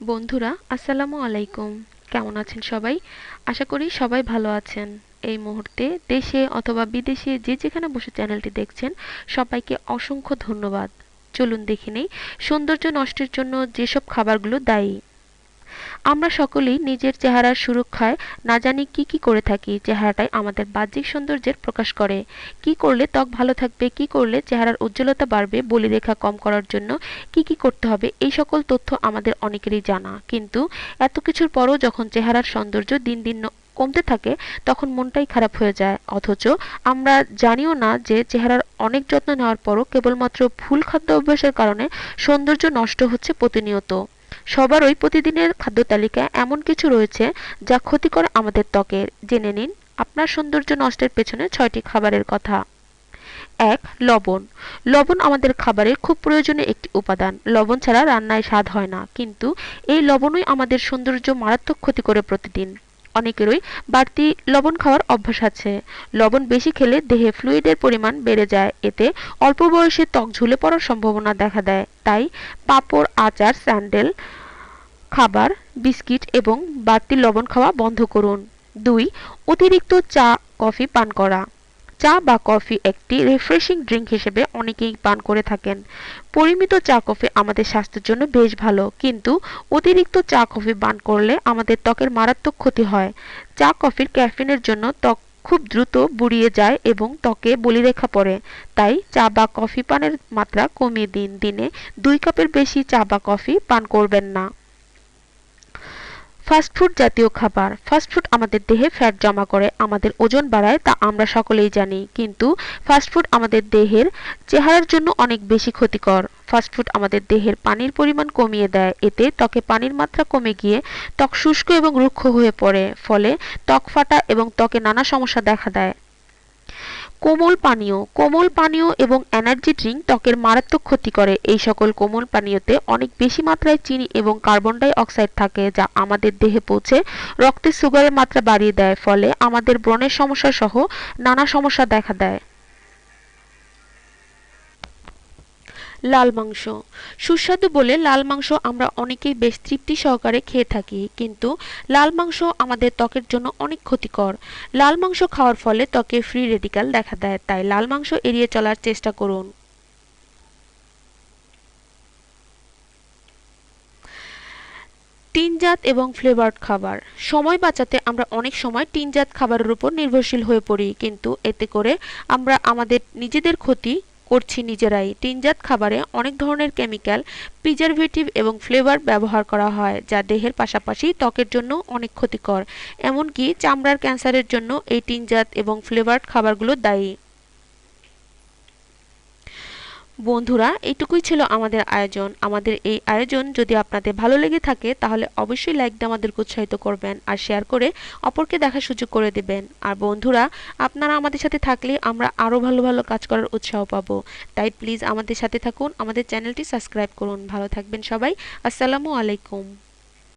বন্ধুরা, আসসালামু আলাইকুম। কেমন আছেন সবাই? আশা করি সবাই ভালো আছেন। এই মুহূর্তে দেশে অথবা বিদেশে যে যেখানে বসে চ্যানেলটি দেখছেন, সবাইকে অসংখ্য ধন্যবাদ। চলুন দেখে নেই, সৌন্দর্য নষ্টের জন্য যেসব খাবারগুলো দায়ী আমরা সকলেই নিজের চেহারার সুরক্ষায় না জানি কি কি করে থাকি, চেহারাটাই আমাদের বাহ্যিক সৌন্দর্যের প্রকাশ করে। কি করলে ত্বক ভালো থাকবে, কি করলে চেহারার উজ্জ্বলতা বাড়বে, বলি রেখা কম করার জন্য কি কি করতে হবে, এই সকল তথ্য আমাদের অনেকেরই জানা। কিন্তু এত কিছুর পরও যখন চেহারার সৌন্দর্য দিন দিন কমতে থাকে, তখন মনটাই খারাপ হয়ে যায়। অথচ আমরা জানিও না যে চেহারার অনেক যত্ন নেওয়ার পরও কেবলমাত্র ভুল খাদ্য অভ্যাসের কারণে সৌন্দর্য নষ্ট হচ্ছে প্রতিনিয়ত। সবারই প্রতিদিনের খাদ্য তালিকায় এমন কিছু রয়েছে যা ক্ষতিকর আমাদের ত্বকের। জেনে নিন আপনার সৌন্দর্য নষ্টের পেছনে ছয়টি খাবারের কথা। এক, লবণ। লবণ আমাদের খাবারে খুব প্রয়োজনীয় একটি উপাদান। লবণ ছাড়া রান্নায় স্বাদ হয় না। কিন্তু এই লবণই আমাদের সৌন্দর্য মারাত্মক ক্ষতি করে প্রতিদিন। অনেকেরই বাড়তি লবণ খাওয়ার অভ্যাস আছে। লবণ বেশি খেলে দেহে ফ্লুইডের পরিমাণ বেড়ে যায়। এতে অল্প বয়সে ত্বক ঝুলে পড়ার সম্ভাবনা দেখা দেয়। তাই পাপড়, আচার, স্যান্ডেল, খাবার, বিস্কিট এবং বাড়তি লবণ খাওয়া বন্ধ করুন। দুই, অতিরিক্ত চা, কফি, পান করা। চা বা কফি একটি রিফ্রেশিং ড্রিঙ্ক হিসেবে অনেকেই পান করে থাকেন। পরিমিত চা কফি আমাদের স্বাস্থ্যের জন্য বেশ ভালো, কিন্তু অতিরিক্ত চা কফি পান করলে আমাদের ত্বকের মারাত্মক ক্ষতি হয়। চা কফির ক্যাফিনের জন্য ত্বক খুব দ্রুত বুড়িয়ে যায় এবং ত্বকে বলিরেখা পড়ে, তাই চা বা কফি পানের মাত্রা কমিয়ে দিন। দিনে দুই কাপের বেশি চা বা কফি পান করবেন না। ফাস্টফুড জাতীয় খাবার। ফাস্টফুড আমাদের দেহে ফ্যাট জমা করে, আমাদের ওজন বাড়ায়, তা আমরা সকলেই জানি। কিন্তু ফাস্টফুড আমাদের দেহের চেহারার জন্য অনেক বেশি ক্ষতিকর। ফাস্টফুড আমাদের দেহের পানির পরিমাণ কমিয়ে দেয়। এতে ত্বকে পানির মাত্রা কমে গিয়ে ত্বক শুষ্ক এবং রুক্ষ হয়ে পড়ে। ফলে ত্বক ফাটা এবং ত্বকে নানা সমস্যা দেখা দেয়। কোমল পানীয় কোমল পানীয় এবং এনার্জি ড্রিঙ্ক ত্বকের মারাত্মক ক্ষতি করে। এই সকল কোমল পানীয়তে অনেক বেশি মাত্রায় চিনি এবং কার্বন ডাই অক্সাইড থাকে, যা আমাদের দেহে পৌঁছে রক্তে সুগারের মাত্রা বাড়িয়ে দেয়, ফলে আমাদের ব্রণের সমস্যা সহ নানা সমস্যা দেখা দেয়। লাল মাংস। সুস্বাদু বলে লাল মাংস আমরা অনেকেই বেশ তৃপ্তি সহকারে খেয়ে থাকি, কিন্তু লাল মাংস আমাদের ত্বকের জন্য অনেক ক্ষতিকর। লাল মাংস খাওয়ার ফলে ত্বকে ফ্রি রেডিক্যাল দেখা দেয়, তাই লাল মাংস এড়িয়ে চলার চেষ্টা করুন। টিনজাত এবং ফ্লেভার্ড খাবার। সময় বাঁচাতে আমরা অনেক সময় টিনজাত খাবারের উপর নির্ভরশীল হয়ে পড়ি, কিন্তু এতে করে আমরা আমাদের নিজেদের ক্ষতি করছি নিজেরাই। টিনজাত খাবারে অনেক ধরনের কেমিক্যাল প্রিজারভেটিভ এবং ফ্লেভার ব্যবহার করা হয়, যা দেহের পাশাপাশি ত্বকের জন্য অনেক ক্ষতিকর। এমনকি চামড়ার ক্যান্সারের জন্য এই টিনজাত এবং ফ্লেভার্ড খাবারগুলো দায়ী। বন্ধুরা এইটুকুই ছিল আমাদের আয়োজন। আমাদের এই আয়োজন যদি আপনাদের ভালো লেগে থাকে, তাহলে অবশ্যই লাইক দিয়ে আমাদেরকে উৎসাহিত করবেন আর শেয়ার করে অপরকে দেখার সুযোগ করে দেবেন। আর বন্ধুরা, আপনারা আমাদের সাথে থাকলে আমরা আরও ভালো ভালো কাজ করার উৎসাহ পাবো। তাই প্লিজ আমাদের সাথে থাকুন, আমাদের চ্যানেলটি সাবস্ক্রাইব করুন। ভালো থাকবেন সবাই। আসসালামু আলাইকুম।